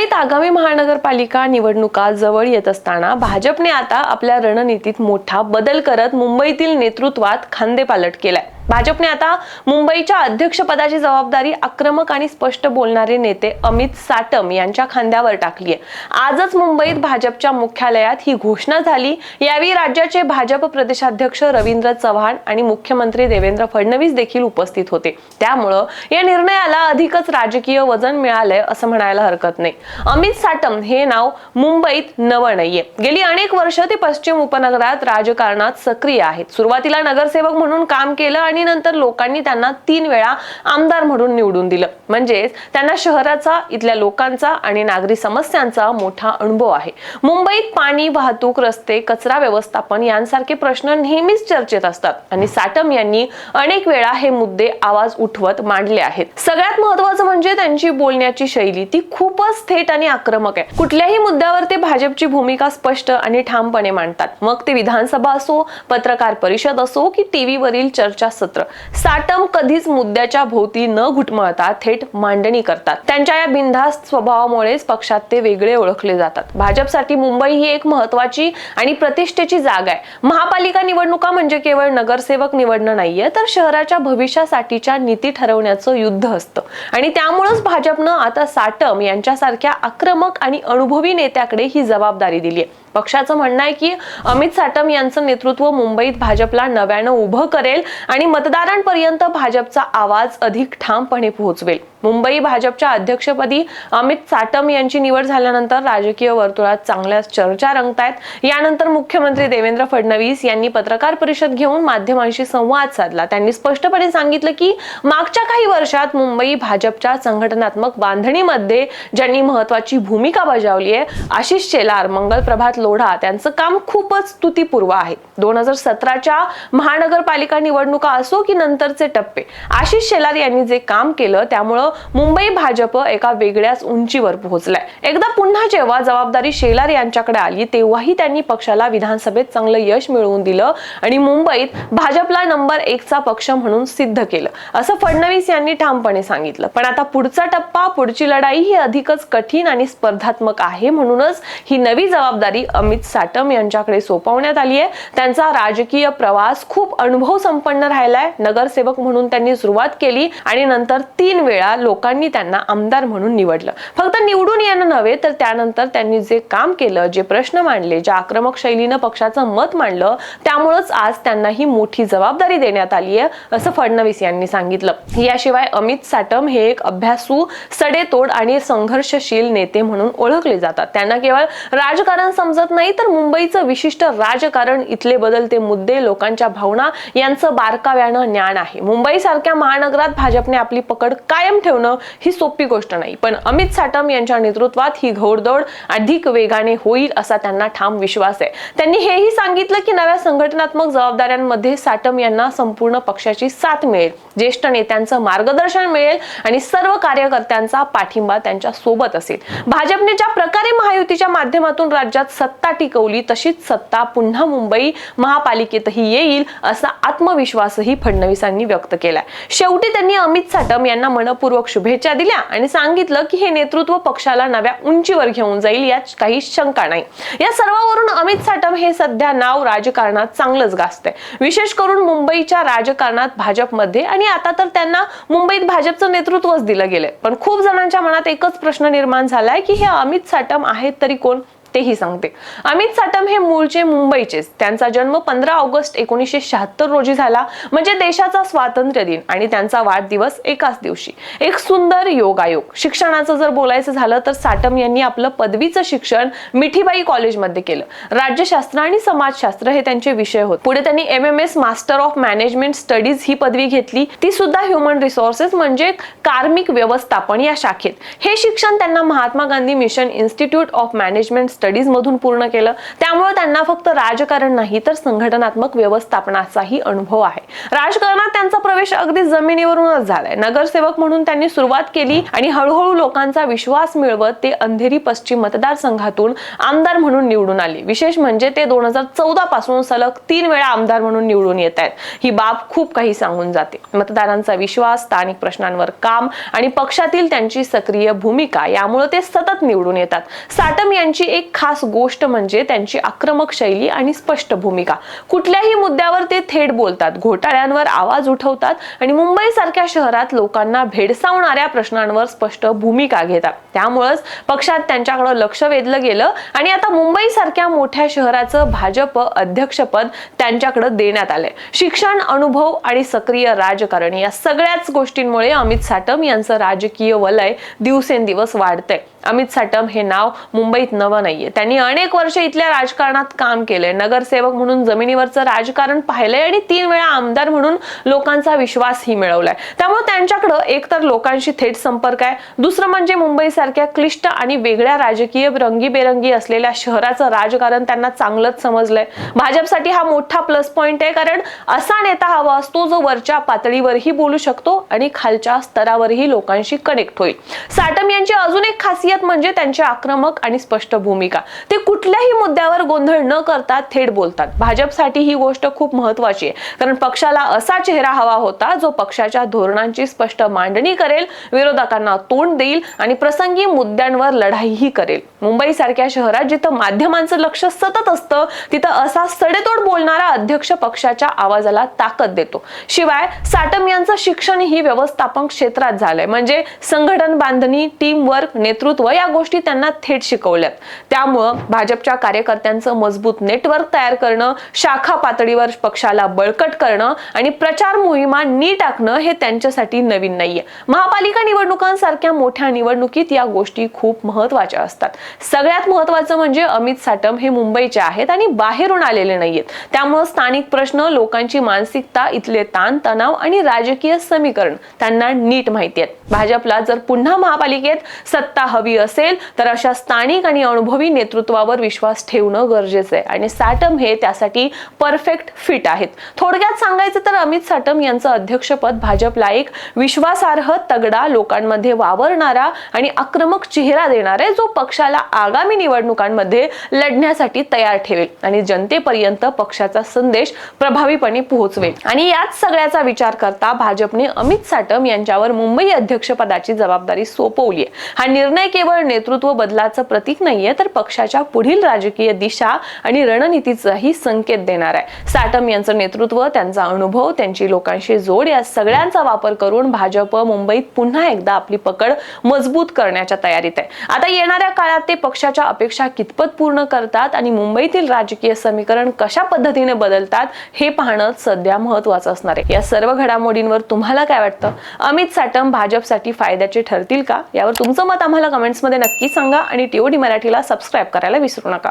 मुंबईत आगामी महानगरपालिका निवडणुका जवळ येत असताना भाजपने आता आपल्या रणनीतीत मोठा बदल करत मुंबईतील नेतृत्वात खांदेपालट केलाय. भाजपने आता मुंबईच्या अध्यक्षपदाची जबाबदारी आक्रमक आणि स्पष्ट बोलणारे नेते अमित साटम यांच्या खांद्यावर टाकली आहे आजच मुंबईत भाजपच्या मुख्यालयात ही घोषणा झाली. यावेळी राज्याचे भाजप प्रदेशाध्यक्ष रवींद्र चव्हाण आणि मुख्यमंत्री देवेंद्र फडणवीस देखील उपस्थित होते. त्यामुळं या निर्णयाला अधिकच राजकीय वजन मिळालंय असं म्हणायला हरकत नाही. अमित साटम हे नाव मुंबईत नवं नाहीये. गेली अनेक वर्ष ते पश्चिम उपनगरात राजकारणात सक्रिय आहेत. सुरुवातीला नगरसेवक म्हणून काम केलं आणि निवडणुकीनंतर लोकांनी त्यांना तीन वेळा आमदार म्हणून निवडून दिलं. म्हणजेच त्यांना शहराचा इथल्या लोकांचा आणि नागरी समस्यांचा मोठा अनुभव आहे. मुंबईत पाणी वाहतूक रस्ते कचरा व्यवस्थापन यांसारखे प्रश्न नेहमीच चर्चेत असतात आणि साटम यांनी अनेक वेळा हे मुद्दे आवाज उठवत मांडले आहेत. सगळ्यात महत्वाचं म्हणजे त्यांची बोलण्याची शैली. ती खूपच थेट आणि आक्रमक आहे. कुठल्याही मुद्द्यावर ते भाजपची भूमिका स्पष्ट आणि ठामपणे मांडतात. मग ते विधानसभा असो पत्रकार परिषद असो की टीव्हीवरील सत्र. साटम कधीच मुद्द्याच्या भोवती न घुटमळता थेट मांडणी करतात. त्यांच्या या बिनधास्त स्वभावामुळेच पक्षात ते वेगळे ओळखले जातात. भाजपसाठी मुंबई ही एक महत्वाची आणि प्रतिष्ठेची जागा आहे. महापालिका निवडणुका म्हणजे केवळ नगरसेवक निवडणं नाहीये तर शहराच्या भविष्यासाठीच्या नीती ठरवण्याचं युद्ध असतं. आणि त्यामुळेच भाजपनं आता साटम यांच्यासारख्या आक्रमक आणि अनुभवी नेत्याकडे ही जबाबदारी दिली आहे पक्षाचं म्हणणं आहे की अमित साटम यांचं नेतृत्व मुंबईत भाजपला नव्यानं उभं करेल आणि मतदारांपर्यंत भाजपचा आवाज अधिक ठामपणे पोहोचवेल. मुंबई भाजपच्या अध्यक्षपदी अमित साटम यांची निवड झाल्यानंतर राजकीय वर्तुळात चांगल्या चर्चा रंगतायत. यानंतर मुख्यमंत्री देवेंद्र फडणवीस यांनी पत्रकार परिषद घेऊन माध्यमांशी संवाद साधला. त्यांनी स्पष्टपणे सांगितलं की मागच्या काही वर्षात मुंबई भाजपच्या संघटनात्मक बांधणीमध्ये ज्यांनी महत्वाची भूमिका बजावली आहे आशिष शेलार मंगल प्रभात लोढा त्यांचं काम खूपच स्तुतीपूर्व आहे. दोन हजार सतराच्या महानगरपालिका निवडणुका असो की नंतरचे टप्पे आशिष शेलार यांनी जे काम केलं त्यामुळं मुंबई भाजप एका वेगळ्याच उंचीवर पोहोचलाय. एकदा पुन्हा जेव्हा जबाबदारी शेलार यांच्याकडे आली तेव्हाही त्यांनी पक्षाला विधानसभेत चांगलं यश मिळवून दिलं आणि मुंबईत भाजपला नंबर एकचा पक्ष म्हणून सिद्ध केलं. असं फडणवीस यांनी ठामपणे सांगितलं. पण आता पुढचा टप्पा पुढची लढाई ही अधिकच कठीण आणि स्पर्धात्मक आहे म्हणूनच ही नवी जबाबदारी अमित साटम यांच्याकडे सोपवण्यात आली आहे. त्यांचा राजकीय प्रवास खूप अनुभव संपन्न राहिलाय. नगरसेवक म्हणून त्यांनी सुरुवात केली आणि नंतर तीन वेळा लोकांनी त्यांना आमदार म्हणून निवडलं. फक्त निवडून येणं नव्हे तर त्यानंतर त्यांनी जे काम केलं जे प्रश्न मांडले ज्या आक्रमक शैलीनं पक्षाचं मत मांडलं त्यामुळंच आज त्यांना ही मोठी जबाबदारी देण्यात आली आहे असं फडणवीस यांनी सांगितलं. याशिवाय अमित साटम हे एक अभ्यासू सडेतोड आणि संघर्षशील नेते म्हणून ओळखले जातात. त्यांना केवळ राजकारण समजत नाही तर मुंबईचं विशिष्ट राजकारण इथले बदलते मुद्दे लोकांच्या भावना यांचं बारकाव्यानं ज्ञान आहे. मुंबई सारख्या महानगरात भाजपने आपली पकड कायम ठेवली ठेवणं ही सोपी गोष्ट नाही. पण अमित साटम यांच्या नेतृत्वात ही घोडदौड अधिक वेगाने होईल असा त्यांना ठाम विश्वास आहे. त्यांनी हेही सांगितलं की नव्या संघटनात्मक जबाबदाऱ्यांमध्ये साटम यांना संपूर्ण पक्षाची साथ मिळेल. ज्येष्ठ नेत्यांचं मार्गदर्शन मिळेल आणि सर्व कार्यकर्त्यांचा पाठिंबा त्यांच्यासोबत असेल. भाजपने ज्या प्रकारे महायुतीच्या माध्यमातून राज्यात सत्ता टिकवली तशीच सत्ता पुन्हा मुंबई महापालिकेतही येईल असा आत्मविश्वासही फडणवीसांनी व्यक्त केलाय. शेवटी त्यांनी अमित साटम यांना मनपूर्वक शुभेच्छा दिल्या आणि सांगितलं की हे नेतृत्व पक्षाला नव्या उंचीवर घेऊन जाईल यात काही शंका नाही. या सर्वावरून अमित साटम हे सध्या नाव राजकारणात चांगलंच गाजतंय. विशेष करून मुंबईच्या राजकारणात भाजपमध्ये आणि आता तर त्यांना मुंबईत भाजपचं नेतृत्वच दिलं गेलंय. पण खूप जणांच्या मनात एकच प्रश्न निर्माण झालाय की हे अमित साटम आहे आहेत तरी कोण? तेही सांगते. अमित साटम हे मूळचे मुंबईचेच. त्यांचा जन्म पंधरा ऑगस्ट एकोणीसशे शहात्तर रोजी झाला. म्हणजे देशाचा स्वातंत्र्य दिन आणि त्यांचा वाढदिवस एकाच दिवशी. एक सुंदर योगायोग शिक्षणाचं जर बोलायचं झालं तर साटम यांनी आपलं पदवीचं शिक्षण मिठीबाई कॉलेजमध्ये केलं. राज्यशास्त्र आणि समाजशास्त्र हे त्यांचे विषय होते. पुढे त्यांनी M M S master of management studies ही पदवी घेतली. ती सुद्धा ह्युमन रिसोर्सेस म्हणजे कार्मिक व्यवस्थापन या शाखेत. हे शिक्षण त्यांना Mahatma Gandhi mission institute of management studies मधून पूर्ण केलं. त्यामुळे त्यांना फक्त राजकारण नाही तर संघटनात्मक व्यवस्थापनाचाही अनुभव आहे. राजकारणात त्यांचा प्रवेश अगदी जमिनीवरूनच झालाय. नगरसेवक म्हणून त्यांनी सुरुवात केली आणि हळूहळू लोकांचा विश्वास मिळवत ते अंधेरी पश्चिम मतदारसंघातून आमदार म्हणून निवडून आले. विशेष म्हणजे ते दोन हजार चौदा पासून सलग तीन वेळा आमदार म्हणून निवडून येत आहेत. ही बाब खूप काही सांगून जाते. मतदारांचा विश्वास स्थानिक प्रश्नांवर काम आणि पक्षातील त्यांची सक्रिय भूमिका यामुळे ते सतत निवडून येतात. साटम यांची एक खास गोष्ट म्हणजे त्यांची आक्रमक शैली आणि स्पष्ट भूमिका. कुठल्याही मुद्द्यावर ते थेट बोलतात घोटाळ्यांवर आवाज उठवतात आणि मुंबईसारख्या शहरात लोकांना भेडसावणाऱ्या प्रश्नांवर स्पष्ट भूमिका घेतात. त्यामुळेच पक्षात त्यांच्याकडे लक्ष वेधलं गेलं आणि आता मुंबईसारख्या मोठ्या शहराचं भाजप अध्यक्षपद त्यांच्याकडे देण्यात आलंय. शिक्षण अनुभव आणि सक्रिय राजकारण या सगळ्याच गोष्टींमुळे अमित साटम यांचं राजकीय वलय दिवसेंदिवस वाढतंय. अमित साटम हे नाव मुंबईत नवं नाहीये. त्यांनी अनेक वर्ष इथल्या राजकारणात काम केलंय. नगरसेवक म्हणून जमिनीवरचं राजकारण पाहिलंय आणि तीन वेळा आमदार म्हणून लोकांचा विश्वासही मिळवलाय. त्यामुळे त्यांच्याकडं एकतर लोकांशी थेट संपर्क आहे. दुसरं म्हणजे मुंबई सारख्या क्लिष्ट आणि वेगळ्या राजकीय रंगीबेरंगी असलेल्या शहराचं राजकारण त्यांना चांगलंच समजलंय. भाजपसाठी हा मोठा प्लस पॉइंट आहे कारण असा नेता हवा असतो जो वरच्या पातळीवरही बोलू शकतो आणि खालच्या स्तरावरही लोकांशी कनेक्ट होईल. साटम यांची अजून एक खासियत म्हणजे त्यांची आक्रमक आणि स्पष्ट भूमिका. ते कुठल्याही मुद्द्यावर गोंधळ न करता थेट बोलतात. भाजपसाठी ही गोष्ट खूप महत्वाची आहे. कारण पक्षाला असा चेहरा हवा होता जो पक्षाच्या धोरणांची स्पष्ट मांडणी करेल विरोधकांना तोंड देईल आणि प्रसंगी मुद्द्यांवर लढाईही करेल. मुंबई सारख्या शहरात जिथं माध्यमांचं लक्ष सतत असतं तिथं असा सडेतोड बोलणारा अध्यक्ष पक्षाच्या आवाजाला ताकद देतो. शिवाय साटम यांचं शिक्षण ही व्यवस्थापन क्षेत्रात झालंय. म्हणजे संघटन बांधणी टीम वर्क नेतृत्व या गोष्टी त्यांना थेट शिकवल्यात. त्यामुळं भाजपच्या कार्यकर्त्यांचं मजबूत नेटवर्क तयार करणं शाखा पातळीवर पक्षाला बळकट करणं आणि प्रचार मोहिमा नीट आखणं हे त्यांच्यासाठी नवीन नाहीये. महापालिका निवडणुकांसारख्या मोठ्या निवडणुकीत या गोष्टी खूप महत्त्वाच्या असतात. सगळ्यात महत्वाचं म्हणजे अमित साटम हे मुंबईचे आहेत आणि बाहेरून आलेले नाहीयेत. त्यामुळे स्थानिक प्रश्न लोकांची मानसिकता इथले ताण तणाव आणि राजकीय समीकरण त्यांना नीट माहिती आहेत. भाजपला जर पुन्हा महापालिकेत सत्ता हवी असेल तर अशा स्थानिक आणि अनुभवी नेतृत्वावर विश्वास ठेवणं गरजेचं आहे. आणि साटम हे त्यासाठी परफेक्ट फिट आहेत. थोडक्यात सांगायचं तर अमित साटम यांचं अध्यक्षपद भाजपला एक विश्वासार्ह तगडा लोकांमध्ये वावरणारा आणि आक्रमक चेहरा देणारा आहे जो पक्षाला आगामी निवडणुकांमध्ये लढण्यासाठी तयार ठेवेल आणि जनतेपर्यंत पक्षाचा संदेश प्रभावीपणे पोहोचवेल. आणि याच सगळ्याचा विचार करता भाजपने अमित साटम यांच्यावर मुंबई अध्यक्षपदाची जबाबदारी सोपवली आहे. हा निर्णय केवळ नेतृत्व बदलाचं प्रतीक नाहीये तर पक्षाच्या पुढील राजकीय दिशा आणि रणनीतीचाही संकेत देणार आहे. साटम यांचं नेतृत्व त्यांचा अनुभव त्यांची लोकांशी जोड या सगळ्यांचा वापर करून भाजप मुंबईत पुन्हा एकदा आपली पकड मजबूत करण्याच्या तयारीत आहे. आता येणाऱ्या काळात ते पक्षाच्या अपेक्षा कितपत पूर्ण करतात आणि मुंबईतील राजकीय समीकरण कशा पद्धतीने बदलतात हे पाहणं सध्या महत्वाचं असणार आहे. या सर्व घडामोडींवर तुम्हाला काय वाटतं? अमित साटम भाजपसाठी फायद्याचे ठरतील का? यावर तुमचं मत आम्हाला कमेंट्समध्ये नक्की सांगा आणि टीओडी मराठीला सबस्क्राईब करायला विसरू नका.